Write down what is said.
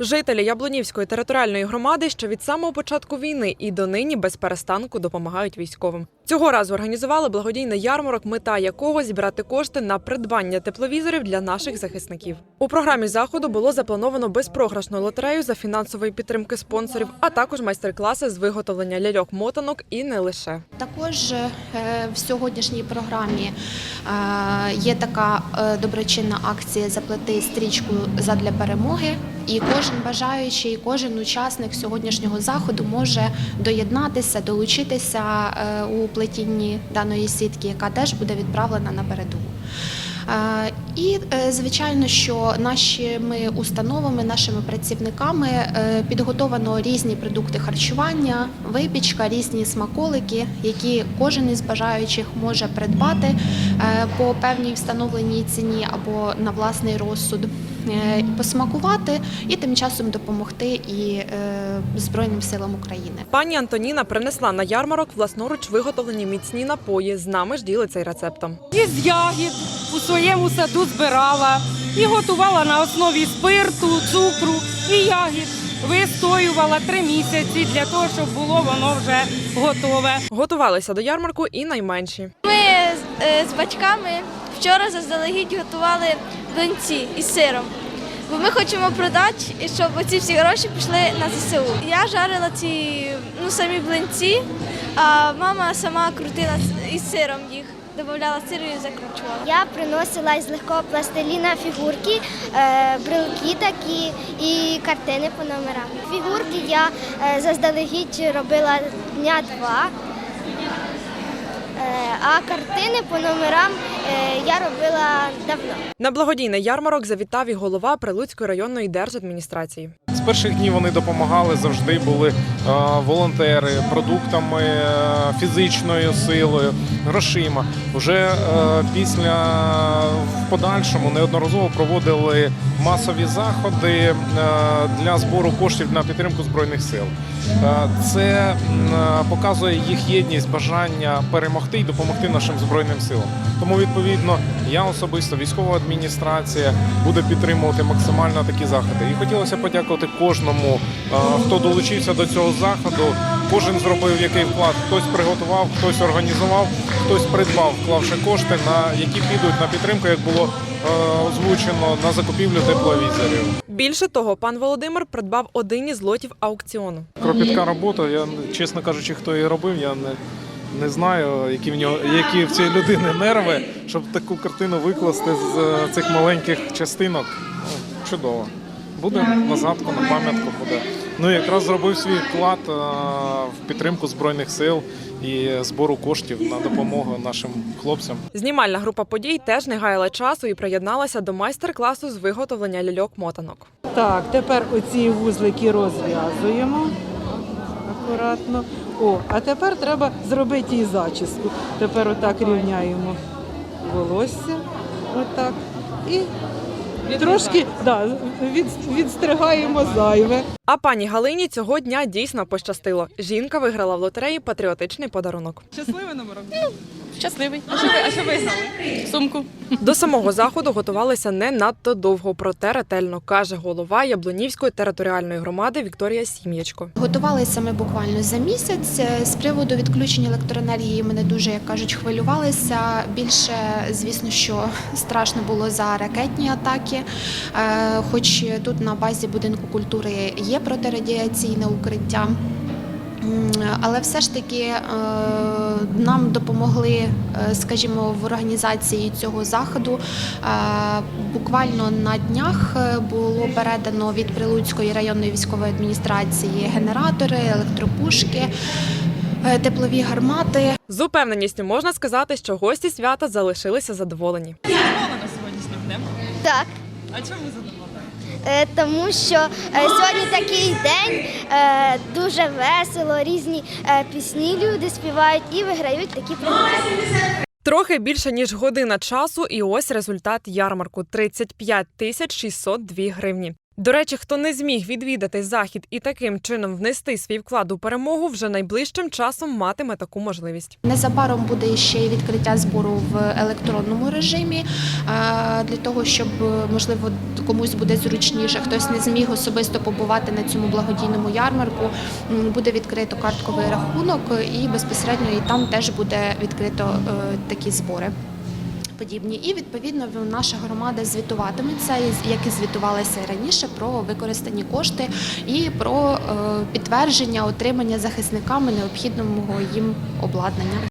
Жителі Яблунівської територіальної громади, що від самого початку війни і донині без перестанку допомагають військовим. Цього разу організували благодійний ярмарок, мета якого зібрати кошти на придбання тепловізорів для наших захисників. У програмі заходу було заплановано безпрограшну лотерею за фінансової підтримки спонсорів, а також майстер-класи з виготовлення ляльок мотанок і не лише. Також е, в сьогоднішній програмі е, є така е, доброчинна акція Заплати стрічку задля перемоги. І кожен бажаючий, кожен учасник сьогоднішнього заходу може доєднатися, долучитися е, у плетінні даної сітки, яка теж буде відправлена на передову. Е, І е, звичайно, що нашими установами, нашими працівниками підготовано різні продукти харчування, випічка, різні смаколики, які кожен із бажаючих може придбати по певній встановленій ціні або на власний розсуд, посмакувати і тим часом допомогти і е, Збройним силам України. Пані Антоніна принесла на ярмарок власноруч виготовлені міцні напої. З нами ж ділиться й рецептом. із ягід у своєму саду збирала і готувала на основі спирту, цукру і ягід. Вистоювала три місяці для того, щоб було воно вже готове. Готувалися до ярмарку і найменші. Ми е, з батьками вчора заздалегідь готували блинці із сиром. Бо ми хочемо продати, щоб ці всі гроші пішли на ЗСУ. Я жарила ці ну, самі блинці, а мама сама крутила із сиром їх, додавала сир і закручувала. Я приносила із легкого пластиліна фігурки, е, брелки такі і картини по номерам. Фігурки я е, заздалегідь робила дня два, а картини по номерам е, я робила давно. На благодійний ярмарок завітав і голова Прилуцької районної держадміністрації. З перших днів вони допомагали, завжди були е, волонтери продуктами, е, фізичною силою, грошима. Вже е, після в подальшому неодноразово проводили масові заходи е, для збору коштів на підтримку збройних сил. Е, Це е, показує їх єдність, бажання перемогти і допомогти нашим збройним силам. Тому відповідно я особисто військова адміністрація буде підтримувати максимально такі заходи. І хотілося подякувати кожному, е, хто долучився до цього заходу. Кожен зробив який вклад. Хтось приготував, хтось організував, хтось придбав, вклавши кошти, на які підуть на підтримку, як було е, озвучено на закупівлю тепловізорів. Більше того, пан Володимир придбав один із лотів аукціону. Кропітка робота. Я чесно кажучи, хто її робив, я не, не знаю, які в нього які в цієї людини нерви, щоб таку картину викласти з е, цих маленьких частинок. Ну, чудово. Буде на згадку, на пам'ятку буде. Ну якраз зробив свій вклад е, в підтримку збройних сил і збору коштів на допомогу нашим хлопцям. Знімальна група подій теж не гаяла часу і приєдналася до майстер-класу з виготовлення ляльок мотанок. Так, тепер оці вузлики розв'язуємо акуратно. О, а тепер треба зробити їй зачіску. Тепер отак рівняємо волосся. Отак. І трошки да, від, відстригаємо зайве. А пані Галині цього дня дійсно пощастило. Жінка виграла в лотереї патріотичний подарунок. Щасливий номерок? Щасливий. А що ви, а що виграли? Сумку. До самого заходу готувалися не надто довго, проте ретельно каже голова Яблунівської територіальної громади Вікторія Сім'ячко. Готувалися ми буквально за місяць. Е, З приводу відключення електроенергії ми не дуже, як кажуть, хвилювалися. Більше, звісно, що страшно було за ракетні атаки. Е, Хоч тут на базі будинку культури є протирадіаційне укриття. Але все ж таки е, нам допомогли, е, скажімо, в організації цього заходу. Е, Буквально на днях було передано від Прилуцької районної військової адміністрації генератори, електропушки, теплові гармати. З упевненістю можна сказати, що гості свята залишилися задоволені. Задоволена сьогоднішнім днем. Так. А чому задоволена? Е, Тому що е, сьогодні такий день е, дуже весело, різні пісні люди співають і виграють такі предмети. Трохи більше ніж година часу, і ось результат ярмарку 35 тисяч 602 гривні. До речі, хто не зміг відвідати захід і таким чином внести свій вклад у перемогу, вже найближчим часом матиме таку можливість. Незабаром буде ще й відкриття збору в електронному режимі для того, щоб можливо комусь буде зручніше, хтось не зміг особисто побувати на цьому благодійному ярмарку. Буде відкрито картковий рахунок, і безпосередньо і там теж буде відкрито е, такі збори. Подібні, і відповідно наша громада звітуватиметься, як і звітувалася раніше, про використані кошти і про е, підтвердження отримання захисниками необхідного їм обладнання.